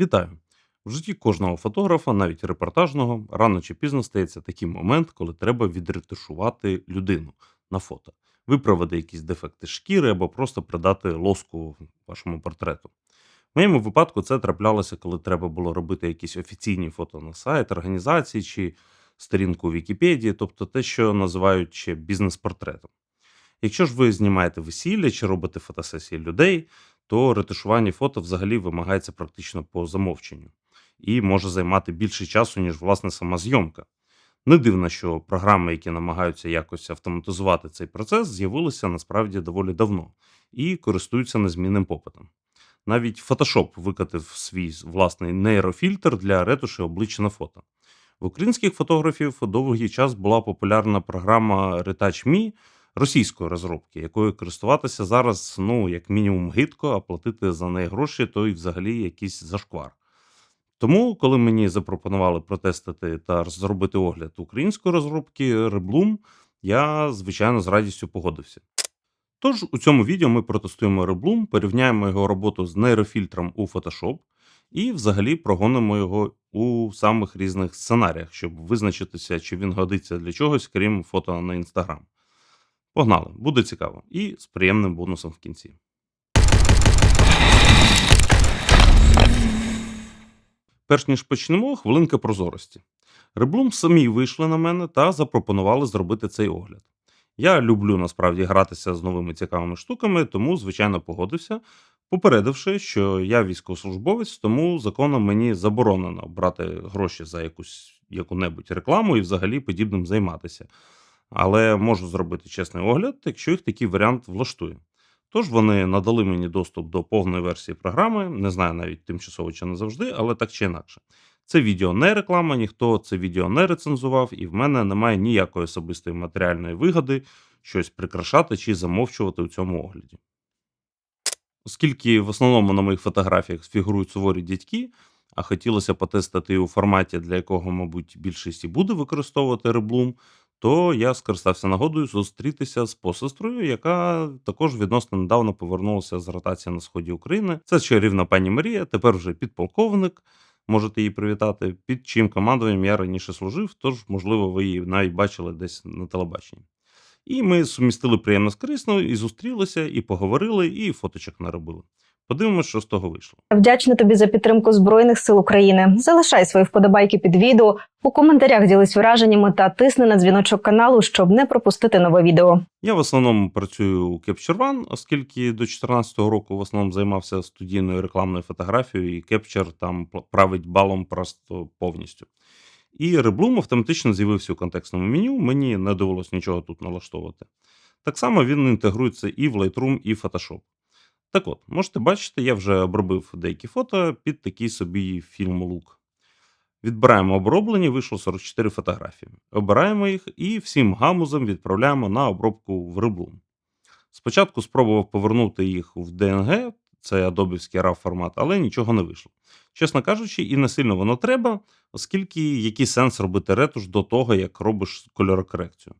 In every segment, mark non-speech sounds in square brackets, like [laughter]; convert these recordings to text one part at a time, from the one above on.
Вітаю! В житті кожного фотографа, навіть репортажного, рано чи пізно стається такий момент, коли треба відретушувати людину на фото, виправити якісь дефекти шкіри або просто придати лоску вашому портрету. В моєму випадку це траплялося, коли треба було робити якісь офіційні фото на сайт організації чи сторінку Вікіпедії, тобто те, що називають ще бізнес-портретом. Якщо ж ви знімаєте весілля чи робите фотосесії людей, то ретушування фото взагалі вимагається практично по замовченню і може займати більше часу, ніж власне сама зйомка. Не дивно, що програми, які намагаються якось автоматизувати цей процес, з'явилися насправді доволі давно і користуються незмінним попитом. Навіть Photoshop викатив свій власний нейрофільтр для ретуші обличчя на фото. В українських фотографів довгий час була популярна програма Retouch.me російської розробки, якою користуватися зараз, ну, як мінімум, гидко, а платити за неї гроші, то і взагалі якийсь зашквар. Тому, коли мені запропонували протестити та зробити огляд української розробки Reblum, я, звичайно, з радістю погодився. Тож у цьому відео ми протестуємо Reblum, порівняємо його роботу з нейрофільтром у Photoshop і взагалі прогонимо його у самих різних сценаріях, щоб визначитися, чи він годиться для чогось, крім фото на Instagram. Погнали, буде цікаво. І з приємним бонусом в кінці. Перш ніж почнемо, хвилинка прозорості. Реблум самі вийшли на мене та запропонували зробити цей огляд. Я люблю насправді гратися з новими цікавими штуками, тому, звичайно, погодився, попередивши, що я військовослужбовець, тому законом мені заборонено брати гроші за якусь яку-небудь рекламу і взагалі подібним займатися. Але можу зробити чесний огляд, якщо їх такий варіант влаштує. Тож вони надали мені доступ до повної версії програми, не знаю навіть тимчасово чи не завжди, але так чи інакше. Це відео не реклама, ніхто це відео не рецензував, і в мене немає ніякої особистої матеріальної вигоди щось прикрашати чи замовчувати у цьому огляді. Оскільки в основному на моїх фотографіях фігурують суворі дядьки, а хотілося потестити у форматі, для якого, мабуть, більшість і буде використовувати реблум, то я скористався нагодою зустрітися з посестрою, яка також відносно недавно повернулася з ротації на сході України. Це чарівна пані Марія, тепер вже підполковник. Можете її привітати, під чим командуванням я раніше служив, тож, можливо, ви її навіть бачили десь на телебаченні. І ми сумістили приємно з корисною, і зустрілися, і поговорили, і фоточок наробили. Подивимось, що з того вийшло. Вдячна тобі за підтримку Збройних сил України. Залишай свої вподобайки під відео, у коментарях ділись враженнями та тисни на дзвіночок каналу, щоб не пропустити нове відео. Я в основному працюю у Capture One, оскільки до 2014 року в основному займався студійною рекламною фотографією, і Capture там править балом просто повністю. І Reblum автоматично з'явився у контекстному меню, мені не довелось нічого тут налаштовувати. Так само він інтегрується і в Lightroom, і в Photoshop. Так от, можете бачити, я вже обробив деякі фото під такий собі фільм-лук. Відбираємо оброблені, вийшло 44 фотографії. Обираємо їх і всім гамузом відправляємо на обробку в Reblum. Спочатку спробував повернути їх в DNG, це адобівський RAW формат, але нічого не вийшло. Чесно кажучи, і не сильно воно треба, оскільки який сенс робити ретуш до того, як робиш кольорокорекцію.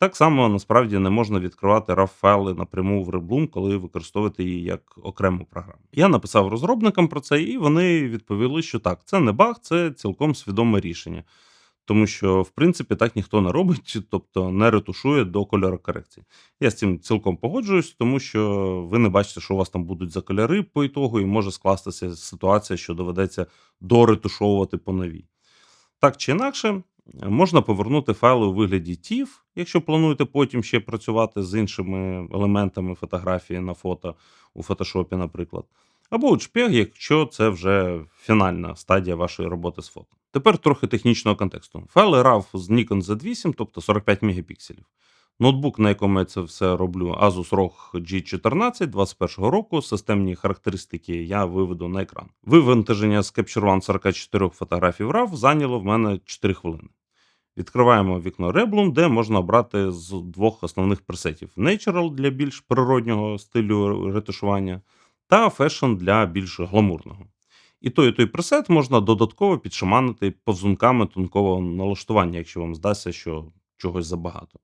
Так само насправді не можна відкривати RAW файли напряму в Reblum, коли використовувати її як окрему програму. Я написав розробникам про це, і вони відповіли, що так, це не баг, це цілком свідоме рішення. Тому що, в принципі, так ніхто не робить, тобто не ретушує до кольорокорекції. Я з цим цілком погоджуюсь, тому що ви не бачите, що у вас там будуть за кольори по ітогу, і може скластися ситуація, що доведеться доретушовувати по новій. Так чи інакше, можна повернути файли у вигляді TIFF, якщо плануєте потім ще працювати з іншими елементами фотографії на фото у фотошопі, наприклад. Або JPEG, якщо це вже фінальна стадія вашої роботи з фото. Тепер трохи технічного контексту. Файли RAW з Nikon Z8, тобто 45 мегапікселів. Ноутбук, на якому я це все роблю, Asus ROG G14 21 року. Системні характеристики я виведу на екран. Вивантаження з Capture One 44 фотографій RAW зайняло в мене 4 хвилини. Відкриваємо вікно Reblum, де можна обрати з двох основних пресетів: Natural для більш природнього стилю ретушування та Fashion для більш гламурного. І той, і той пресет можна додатково підшаманити повзунками тонкого налаштування, якщо вам здасться, що чогось забагато.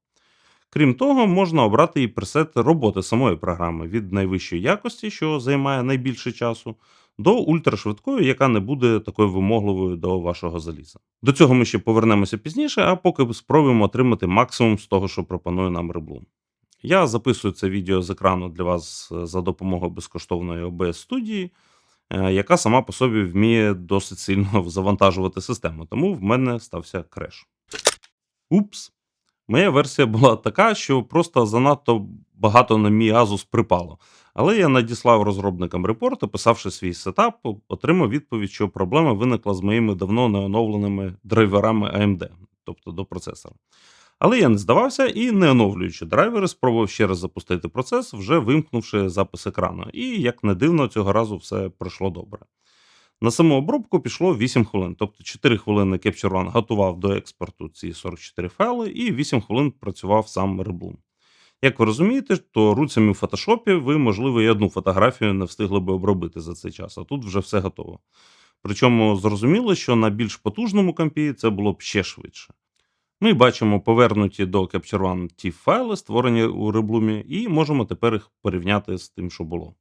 Крім того, можна обрати і пресет роботи самої програми від найвищої якості, що займає найбільше часу, до ультрашвидкої, яка не буде такою вимогливою до вашого заліза. До цього ми ще повернемося пізніше, а поки спробуємо отримати максимум з того, що пропонує нам Reblum. Я записую це відео з екрану для вас е, за допомогою безкоштовної OBS студії, е, яка сама по собі вміє досить сильно [laughs] завантажувати систему, тому в мене стався креш. Упс. Моя версія була така, що просто занадто багато на мій Asus припало. Але я надіслав розробникам репорт, описавши свій сетап, отримав відповідь, що проблема виникла з моїми давно не оновленими драйверами AMD, тобто до процесора. Але я не здавався і, не оновлюючи драйвери, спробував ще раз запустити процес, вже вимкнувши запис екрану. І, як не дивно, цього разу все пройшло добре. На саму обробку пішло 8 хвилин, тобто 4 хвилини Capture One готував до експорту ці 44 файли, і 8 хвилин працював сам Reblum. Як ви розумієте, то руцями в фотошопі ви, можливо, і одну фотографію не встигли би обробити за цей час, а тут вже все готово. Причому зрозуміло, що на більш потужному компі це було б ще швидше. Ми бачимо повернуті до Capture One ті файли, створені у Reblum, і можемо тепер їх порівняти з тим, що було.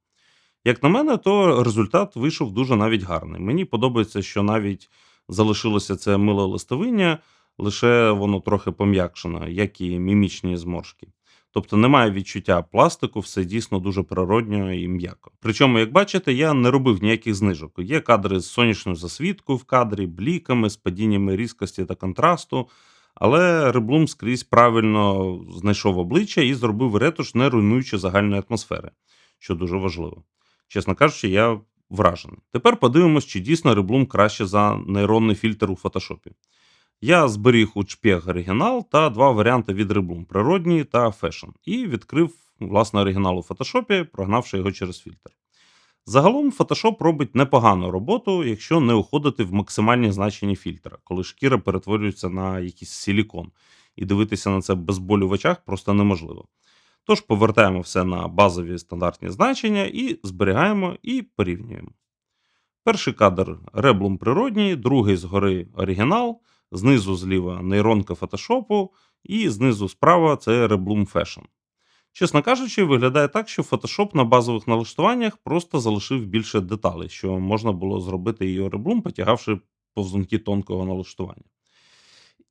Як на мене, то результат вийшов дуже навіть гарний. Мені подобається, що навіть залишилося це миле листовиння, лише воно трохи пом'якшено, як і мімічні зморшки. Тобто немає відчуття пластику, все дійсно дуже природньо і м'яко. Причому, як бачите, я не робив ніяких знижок. Є кадри з сонячною засвіткою в кадрі, бліками, з падіннями різкості та контрасту. Але Реблум скрізь правильно знайшов обличчя і зробив ретуш, не руйнуючи загальної атмосфери, що дуже важливо. Чесно кажучи, я вражений. Тепер подивимось, чи дійсно Reblum краще за нейронний фільтр у фотошопі. Я зберіг у чпег оригінал та два варіанти від Reblum природній та Fashion, і відкрив власне оригінал у фотошопі, прогнавши його через фільтр. Загалом Photoshop робить непогану роботу, якщо не уходити в максимальні значення фільтра, коли шкіра перетворюється на якийсь силікон, і дивитися на це без болю в очах просто неможливо. Тож повертаємо все на базові стандартні значення і зберігаємо і порівнюємо. Перший кадр реблум природній, другий згори оригінал, знизу зліва нейронка фотошопу, і знизу справа це Reblum Fashion. Чесно кажучи, виглядає так, що Photoshop на базових налаштуваннях просто залишив більше деталей, що можна було зробити і Reblum, потягавши повзунки тонкого налаштування.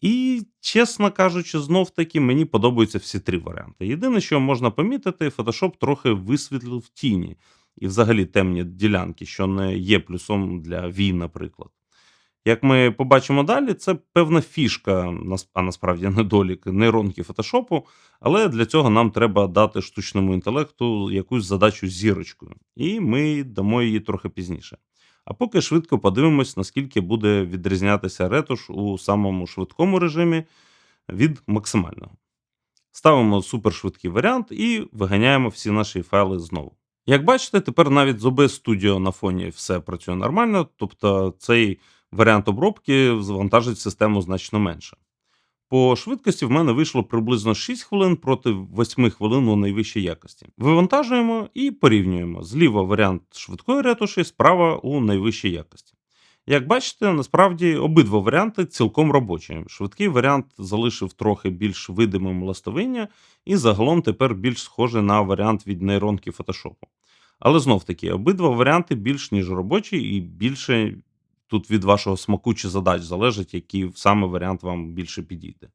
І, чесно кажучи, знов таки мені подобаються всі три варіанти. Єдине, що можна помітити, Photoshop трохи висвітлив тіні і взагалі темні ділянки, що не є плюсом для V, наприклад. Як ми побачимо далі, це певна фішка, а насправді недолік нейронки фотошопу, але для цього нам треба дати штучному інтелекту якусь задачу зірочкою, і ми дамо її трохи пізніше. А поки швидко подивимось, наскільки буде відрізнятися ретуш у самому швидкому режимі від максимального. Ставимо супершвидкий варіант і виганяємо всі наші файли знову. Як бачите, тепер навіть з OBS Studio на фоні все працює нормально, тобто цей варіант обробки завантажить систему значно менше. По швидкості в мене вийшло приблизно 6 хвилин проти 8 хвилин у найвищій якості. Вивантажуємо і порівнюємо. Зліва варіант швидкої ретуші, справа у найвищій якості. Як бачите, насправді обидва варіанти цілком робочі. Швидкий варіант залишив трохи більш видимим ластовиння, і загалом тепер більш схожий на варіант від нейронки фотошопу. Але знов таки, обидва варіанти більш ніж робочі і більше Тут від вашого смаку чи задач залежить, який саме варіант вам більше підійде.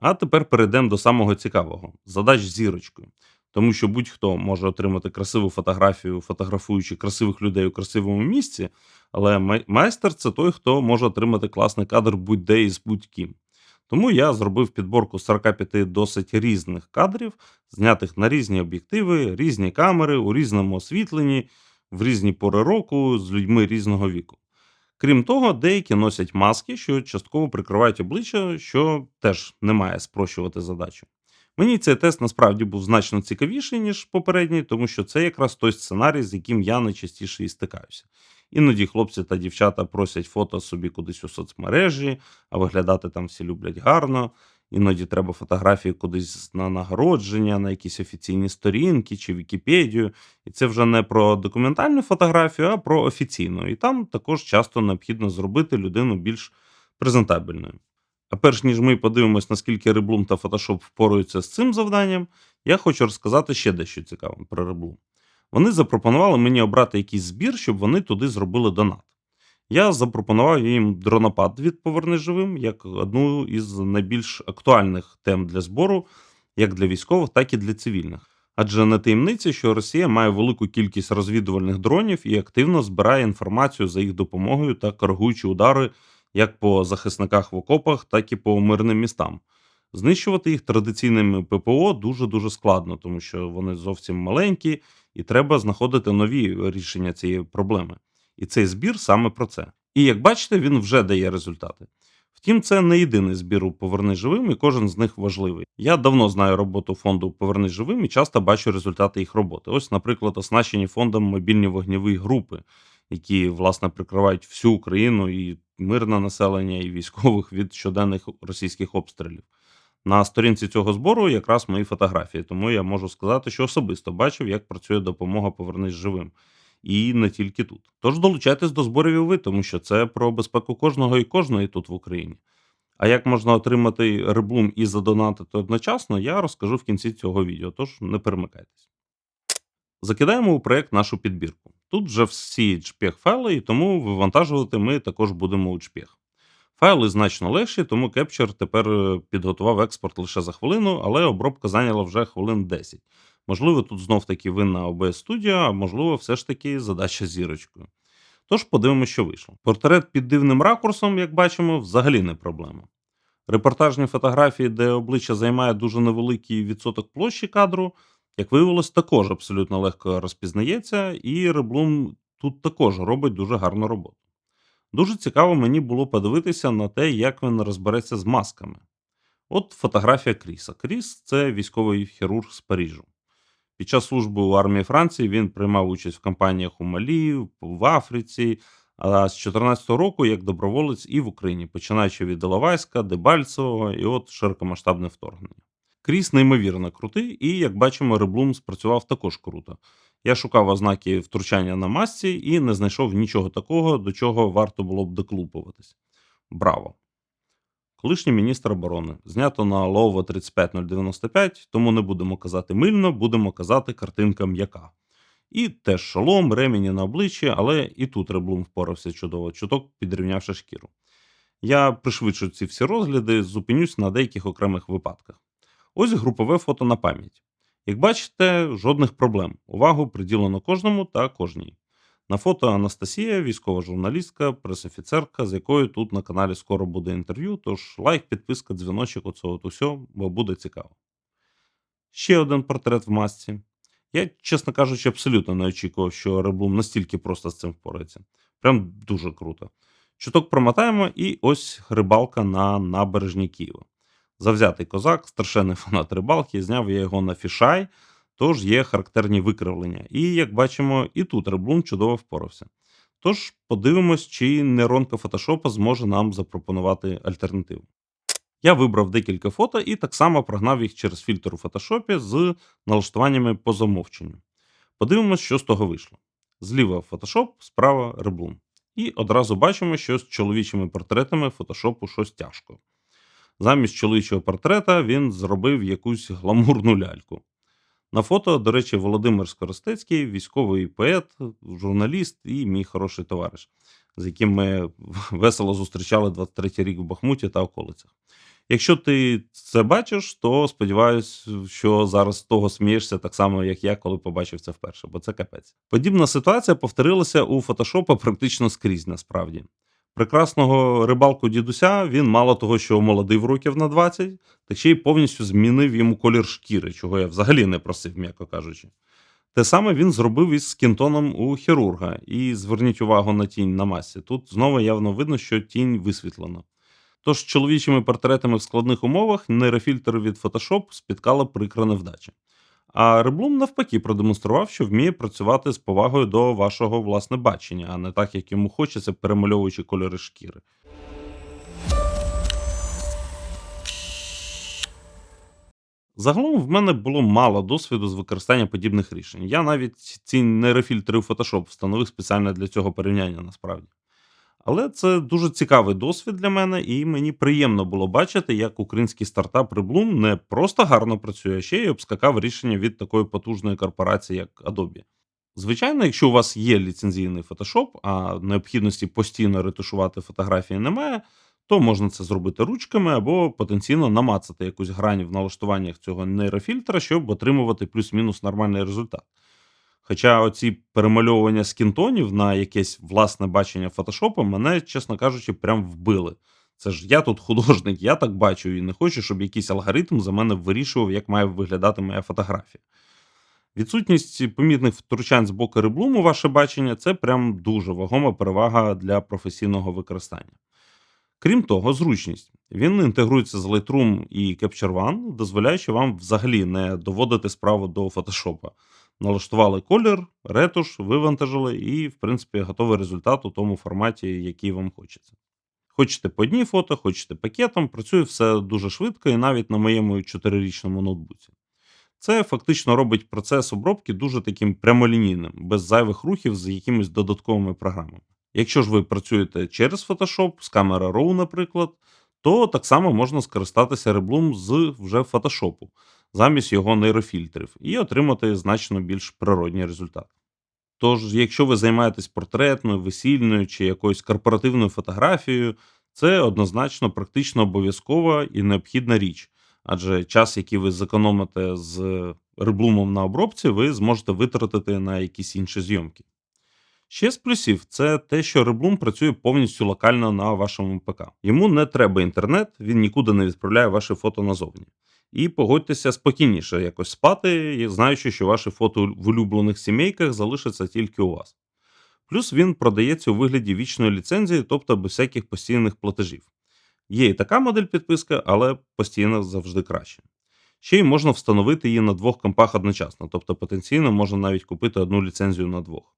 А тепер перейдемо до самого цікавого задач зірочкою. Тому що будь-хто може отримати красиву фотографію, фотографуючи красивих людей у красивому місці, але майстер це той, хто може отримати класний кадр будь-де із будь-ким. Тому я зробив підборку 45 досить різних кадрів, знятих на різні об'єктиви, різні камери, у різному освітленні, в різні пори року з людьми різного віку. Крім того, деякі носять маски, що частково прикривають обличчя, що теж не має спрощувати задачу. Мені цей тест насправді був значно цікавіший, ніж попередній, тому що це якраз той сценарій, з яким я найчастіше і стикаюся. Іноді хлопці та дівчата просять фото собі кудись у соцмережі, а виглядати там всі люблять гарно. Іноді треба фотографії кудись на нагородження, на якісь офіційні сторінки чи Вікіпедію. І це вже не про документальну фотографію, а про офіційну. І там також часто необхідно зробити людину більш презентабельною. А перш ніж ми подивимось, наскільки Reblum та Photoshop впораються з цим завданням, я хочу розказати ще дещо цікаве про Reblum. Вони запропонували мені обрати якийсь збір, щоб вони туди зробили донат. Я запропонував їм дронопад від Поверни живим як одну із найбільш актуальних тем для збору, як для військових, так і для цивільних. Адже не таємниця, що Росія має велику кількість розвідувальних дронів і активно збирає інформацію за їх допомогою та коригуючи удари як по захисниках в окопах, так і по мирним містам. Знищувати їх традиційними ППО дуже дуже складно, тому що вони зовсім маленькі, і треба знаходити нові рішення цієї проблеми. І цей збір саме про це. І як бачите, він вже дає результати. Втім, це не єдиний збір у Поверни живим, і кожен з них важливий. Я давно знаю роботу фонду Поверни живим і часто бачу результати їх роботи. Ось, наприклад, оснащені фондом мобільні вогневі групи, які власне прикривають всю Україну і мирне населення, і військових від щоденних російських обстрілів. На сторінці цього збору якраз мої фотографії, тому я можу сказати, що особисто бачив, як працює допомога Повернись живим. І не тільки тут. Тож долучайтесь до зборів і ви, тому що це про безпеку кожного і кожної тут в Україні. А як можна отримати реблум і задонатити одночасно, я розкажу в кінці цього відео, тож не перемикайтесь. Закидаємо у проєкт нашу підбірку. Тут вже всі JPEG файли, і тому вивантажувати ми також будемо у JPEG. Файли значно легші, тому Capture тепер е, підготував експорт лише за хвилину, але обробка зайняла вже хвилин 10. Можливо, тут знов таки винна OBS Studio, а можливо, все ж таки задача зірочкою. Тож подивимося, що вийшло. Портрет під дивним ракурсом, як бачимо, взагалі не проблема. Репортажні фотографії, де обличчя займає дуже невеликий відсоток площі кадру, як виявилось, також абсолютно легко розпізнається, і Реблум тут також робить дуже гарну роботу. Дуже цікаво мені було подивитися на те, як він розбереться з масками. От фотографія Кріса. Кріс це військовий хірург з Парижу. Під час служби у армії Франції він приймав участь в кампаніях у Малі, в Африці, а з 2014 року як доброволець і в Україні, починаючи від Іловайська, Дебальцевого і от широкомасштабне вторгнення. Кріс неймовірно крутий, і, як бачимо, Реблум спрацював також круто. Я шукав ознаки втручання на масці і не знайшов нічого такого, до чого варто було б доклупуватись. Браво! Колишній міністр оборони. Знято на Лово 35095, тому не будемо казати мильно, будемо казати картинка м'яка. І теж шолом, ремені на обличчі, але і тут Реблум впорався чудово, чуток підрівнявши шкіру. Я пришвидшу ці всі розгляди, зупинюсь на деяких окремих випадках. Ось групове фото на пам'ять. Як бачите, жодних проблем. Увагу приділено кожному та кожній. На фото Анастасія, військова журналістка, пресофіцерка, з якою тут на каналі скоро буде інтерв'ю, тож лайк, підписка, дзвіночок, оце от усе, бо буде цікаво. Ще один портрет в масці. Я, чесно кажучи, абсолютно не очікував, що Реблум настільки просто з цим впорається. Прям дуже круто. Чуток промотаємо, і ось рибалка на набережні Києва. Завзятий козак, страшенний фанат рибалки, зняв я його на фішай, тож є характерні викривлення. І, як бачимо, і тут Реблум чудово впорався. Тож подивимось, чи нейронка фотошопа зможе нам запропонувати альтернативу. Я вибрав декілька фото і так само прогнав їх через фільтр у фотошопі з налаштуваннями по замовченню. Подивимось, що з того вийшло. Зліва фотошоп, справа Реблум. І одразу бачимо, що з чоловічими портретами фотошопу щось тяжко. Замість чоловічого портрета він зробив якусь гламурну ляльку. На фото, до речі, Володимир Скоростецький, військовий поет, журналіст і мій хороший товариш, з яким ми [laughs] весело зустрічали 23-й рік в Бахмуті та околицях. Якщо ти це бачиш, то сподіваюсь, що зараз з того смієшся так само, як я, коли побачив це вперше, бо це капець. Подібна ситуація повторилася у фотошопа практично скрізь насправді. Прекрасного рибалку дідуся він мало того, що омолодив років на 20, так ще й повністю змінив йому колір шкіри, чого я взагалі не просив, м'яко кажучи. Те саме він зробив із скінтоном у хірурга. І зверніть увагу на тінь на масі. Тут знову явно видно, що тінь висвітлена. Тож чоловічими портретами в складних умовах нейрофільтр від Photoshop спіткала прикра невдача. А Реблум навпаки продемонстрував, що вміє працювати з повагою до вашого власне бачення, а не так, як йому хочеться, перемальовуючи кольори шкіри. Загалом в мене було мало досвіду з використання подібних рішень. Я навіть ці нейрофільтри у Photoshop встановив спеціально для цього порівняння насправді. Але це дуже цікавий досвід для мене, і мені приємно було бачити, як український стартап Reblum не просто гарно працює, а ще й обскакав рішення від такої потужної корпорації, як Adobe. Звичайно, якщо у вас є ліцензійний Photoshop, а необхідності постійно ретушувати фотографії немає, то можна це зробити ручками або потенційно намацати якусь грань в налаштуваннях цього нейрофільтра, щоб отримувати плюс-мінус нормальний результат. Хоча оці перемальовування скінтонів на якесь власне бачення фотошопу мене, чесно кажучи, прям вбили. Це ж я тут художник, я так бачу і не хочу, щоб якийсь алгоритм за мене вирішував, як має виглядати моя фотографія. Відсутність помітних втручань з боку реблум у ваше бачення це прям дуже вагома перевага для професійного використання. Крім того, зручність. Він інтегрується з Lightroom і Capture One, дозволяючи вам взагалі не доводити справу до Photoshop. Налаштували колір, ретуш, вивантажили і, в принципі, готовий результат у тому форматі, який вам хочеться. Хочете по одній фото, хочете пакетом, працює все дуже швидко і навіть на моєму 4-річному ноутбуці. Це фактично робить процес обробки дуже таким прямолінійним, без зайвих рухів з якимись додатковими програмами. Якщо ж ви працюєте через Photoshop, з камера RAW, наприклад, то так само можна скористатися Reblum з вже Photoshop, замість його нейрофільтрів, і отримати значно більш природній результат. Тож, якщо ви займаєтесь портретною, весільною чи якоюсь корпоративною фотографією, це однозначно практично обов'язкова і необхідна річ, адже час, який ви зекономите з реблумом на обробці, ви зможете витратити на якісь інші зйомки. Ще з плюсів це те, що Reblum працює повністю локально на вашому ПК. Йому не треба інтернет, він нікуди не відправляє ваші фото назовні. І погодьтеся спокійніше якось спати, знаючи, що ваші фото в улюблених сімейках залишаться тільки у вас. Плюс він продається у вигляді вічної ліцензії, тобто без всяких постійних платежів. Є і така модель підписки, але постійно завжди краще. Ще й можна встановити її на двох компах одночасно, тобто потенційно можна навіть купити одну ліцензію на двох.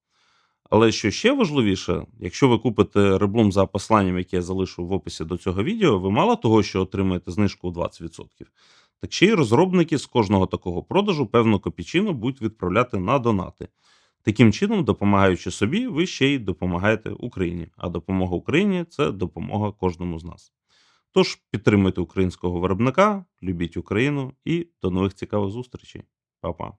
Але що ще важливіше, якщо ви купите реблум за посланням, яке я залишу в описі до цього відео, ви мало того, що отримаєте знижку у 20%, так ще й розробники з кожного такого продажу певну копійчину будуть відправляти на донати. Таким чином, допомагаючи собі, ви ще й допомагаєте Україні. А допомога Україні це допомога кожному з нас. Тож підтримуйте українського виробника, любіть Україну і до нових цікавих зустрічей. Па-па.